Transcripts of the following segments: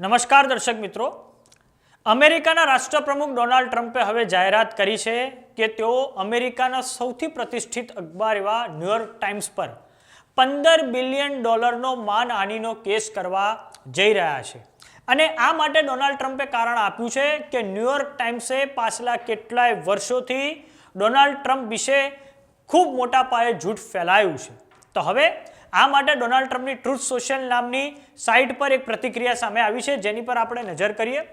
નમસ્કાર દર્શક મિત્રો. અમેરિકાના રાષ્ટ્રપ્રમુખ ડોનાલ્ડ ટ્રમ્પે હવે જાહેરાત કરી છે કે તેઓ અમેરિકાના સૌથી પ્રતિષ્ઠિત અખબાર એવા ન્યુયોર્ક ટાઈમ્સ પર પંદર બિલિયન ડોલરનો માનહાનિનો કેસ કરવા જઈ રહ્યા છે. અને આ માટે ડોનાલ્ડ ટ્રમ્પે કારણ આપ્યું છે કે ન્યુયોર્ક ટાઈમ્સે પાછલા કેટલાય વર્ષોથી ડોનાલ્ડ ટ્રમ્પ વિશે ખૂબ મોટા પાયે જૂઠ ફેલાયું છે. તો હવે આ માટે ડોનાલ્ડ ટ્રમ્પની ટ્રુથ સોશિયલ નામની સાઇટ પર એક પ્રતિક્રિયા સામે આવી છે જેની પર આપણે નજર કરીએ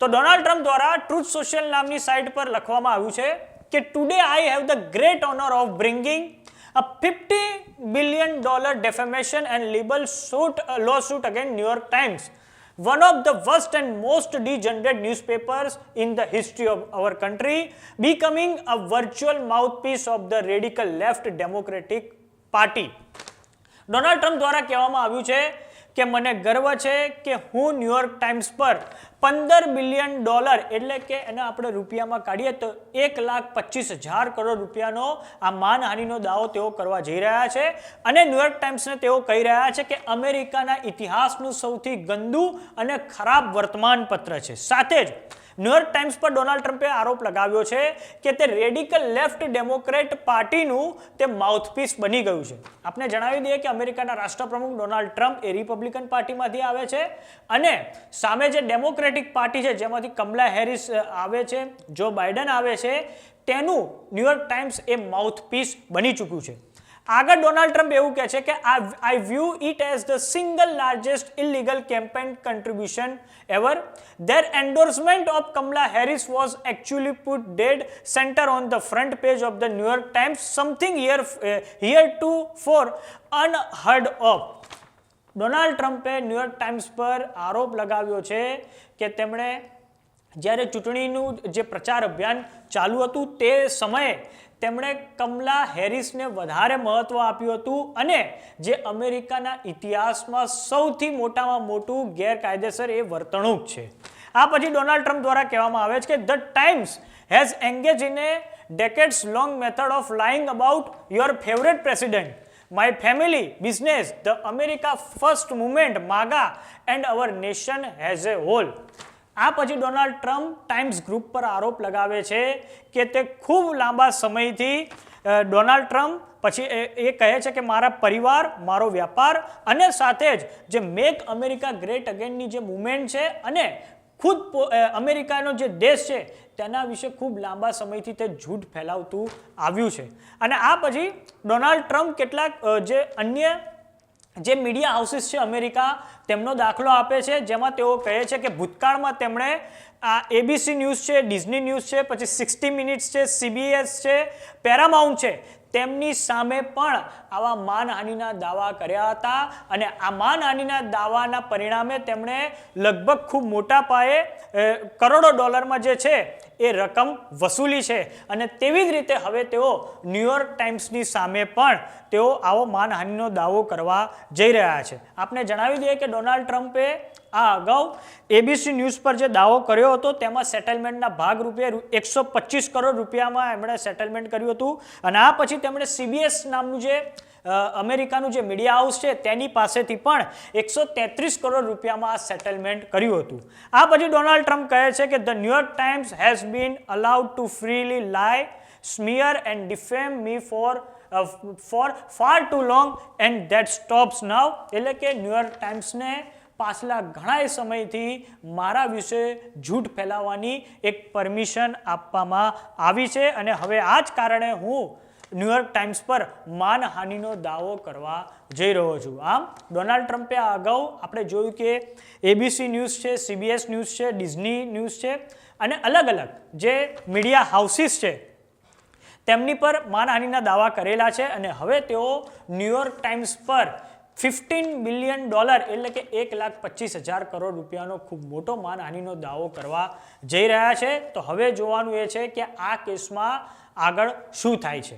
તો ડોનાલ્ડ ટ્રમ્પ દ્વારા ટ્રુથ સોશિયલ નામની સાઇટ પર લખવામાં આવ્યું છે કે today I have the great honour of bringing a fifty billion dollar defamation and libel suit law suit against New York Times, one of the worst and most degenerate newspapers in the history of our country, becoming a virtual mouthpiece of the radical left Democratic Party. Donald Trump દ્વારા કહેવામાં આવ્યું છે કે મને ગર્વ છે કે હું ન્યુયોર્ક ટાઈમ્સ પર પંદર બિલિયન ડોલર એટલે કે એને આપણે રૂપિયામાં કાઢીએ તો એક લાખ પચીસ હજાર કરોડ રૂપિયાનો આ માનહાનિનો દાવો તેઓ કરવા જઈ રહ્યા છે. અને ન્યુયોર્ક ટાઈમ્સને તેઓ કહી રહ્યા છે કે અમેરિકાના ઇતિહાસનું સૌથી ગંદુ અને ખરાબ વર્તમાનપત્ર છે. સાથે જ ન્યુયોર્ક ટાઈમ્સ પર ડોનાલ્ડ ટ્રમ્પે આરોપ લગાવ્યો છે કે તે રેડિકલ લેફ્ટ ડેમોક્રેટ પાર્ટીનું તે માઉથપીસ બની ગયું છે. આપણે જણાવી દઈએ કે અમેરિકાના રાષ્ટ્રપ્રમુખ ડોનાલ્ડ ટ્રમ્પ એ રિપબ્લિકન પાર્ટીમાંથી આવે છે અને સામે જે ડેમોક્રેટિક પાર્ટી છે જેમાંથી કમલા હેરિસ અ, આવે છે. જો બાઇડન આવે છે. તેનું ન્યુયોર્ક ટાઈમ્સ એ માઉથપીસ બની ચૂક્યું છે. આગળ ડોનાલ્ડ ટ્રમ્પ એવું કહે છે કે I view it as the single largest illegal campaign contribution ever their endorsement of Kamala Harris was actually put dead centre on the front page of the New York Times something here heretofore unheard of Donald ટ્રમ્પે New York Times પર આરોપ લગાવ્યો છે કે તેમણે જ્યારે ચૂંટણીનું જે પ્રચાર અભિયાન ચાલુ હતું તે સમયે તેમણે કમલા હેરિસને વધારે મહત્ત્વ આપ્યું હતું અને જે અમેરિકાના ઇતિહાસમાં સૌથી મોટામાં મોટું ગેરકાયદેસર એ વર્તણૂક છે. આ પછી ડોનાલ્ડ ટ્રમ્પ દ્વારા કહેવામાં આવે છે કે the Times has engage in a decades long method of lying about your favourite president. My family, business, the America first movement, MAGA, and our nation as a whole. આ પછી Donald Trump times group પર આરોપ લગાવે છે કે તે ખૂબ લાંબા સમયથી ડોનાલ્ડ ટ્રમ્પ પછી એ એ કહે છે કે મારા પરિવાર મારો વ્યાપાર અને સાથે જ જે મેક અમેરિકા ગ્રેટ અગેનની જે મુવમેન્ટ છે અને ખુદ અમેરિકાનો જે દેશ છે, તેના વિશે ખૂબ લાંબા સમયથી તે જૂઠ ફેલાવતું આવ્યું છે. અને આ પછી ડોનાલ્ડ ટ્રમ્પ કેટલાક જે અન્ય જે મીડિયા હાઉસીસ છે અમેરિકા, તેમનો દાખલો આપે છે, જેમાં તેઓ કહે છે કે ભૂતકાળમાં તેમણે આ એબીસી ન્યૂઝ છે ડિઝની ન્યૂઝ છે, પછી સિક્સટી મિનિટ્સ છે સીબીએસ છે પેરામાઉન્ટ છે. તેમની સામે પણ આવા માનહાનિના દાવા કર્યા હતા અને આ માનહાનિના દાવાના પરિણામે તેમણે લગભગ ખૂબ મોટા પાયે કરોડો ડોલરમાં જે છે એ રકમ વસૂલી છે. અને તેવી જ રીતે હવે તેઓ ન્યુયોર્ક ટાઈમ્સની સામે પણ તેઓ આવો માનહાનિનો દાવો કરવા જઈ રહ્યા છે. આપને જણાવી દઈએ કે ડોનાલ્ડ ટ્રમ્પે આ અગાઉ એબીસી ન્યૂઝ પર જે દાવો કર્યો હતો, તેમાં સેટલમેન્ટના ભાગરૂપે એકસો પચીસ કરોડ રૂપિયામાં એમણે સેટલમેન્ટ કર્યું હતું. અને આ પછી તેમણે સીબીએસ નામનું જે અમેરિકાનું જે મીડિયા હાઉસ છે, તેની પાસેથી પણ એકસો કરોડ રૂપિયામાં આ સેટલમેન્ટ કર્યું હતું. આ પછી ડોનાલ્ડ ટ્રમ્પ કહે છે કે the New York Times has been allowed to freely smear smear and defame me for for far too long and that stops now એટલે કે ન્યુયોર્ક ટાઈમ્સને પાછલા ઘણાય સમયથી મારા વિશે જૂઠ ફેલાવવાની એક પરમિશન આપવામાં આવી છે. અને હવે આ જ કારણે હું ન્યુયોર્ક ટાઈમ્સ પર માનહાનિનો દાવો કરવા જઈ રહ્યો છું. આમ, ડોનાલ્ડ ટ્રમ્પે અગાઉ આપણે જોયું કે એબીસી ન્યૂઝ છે સીબીએસ ન્યૂઝ છે, ડિઝની ન્યૂઝ છે અને અલગ અલગ જે મીડિયા હાઉસીસ છે, તેમની પર માનહાનિના દાવા કરેલા છે અને હવે તેઓ ન્યુયોર્ક ટાઈમ્સ પર ફિફ્ટીન બિલિયન ડોલર એટલે કે એક લાખ પચીસ હજાર કરોડ રૂપિયાનો ખૂબ મોટો માનહાનિનો દાવો કરવા જઈ રહ્યા છે. તો હવે જોવાનું એ છે કે આ કેસમાં આગળ શું થાય છે.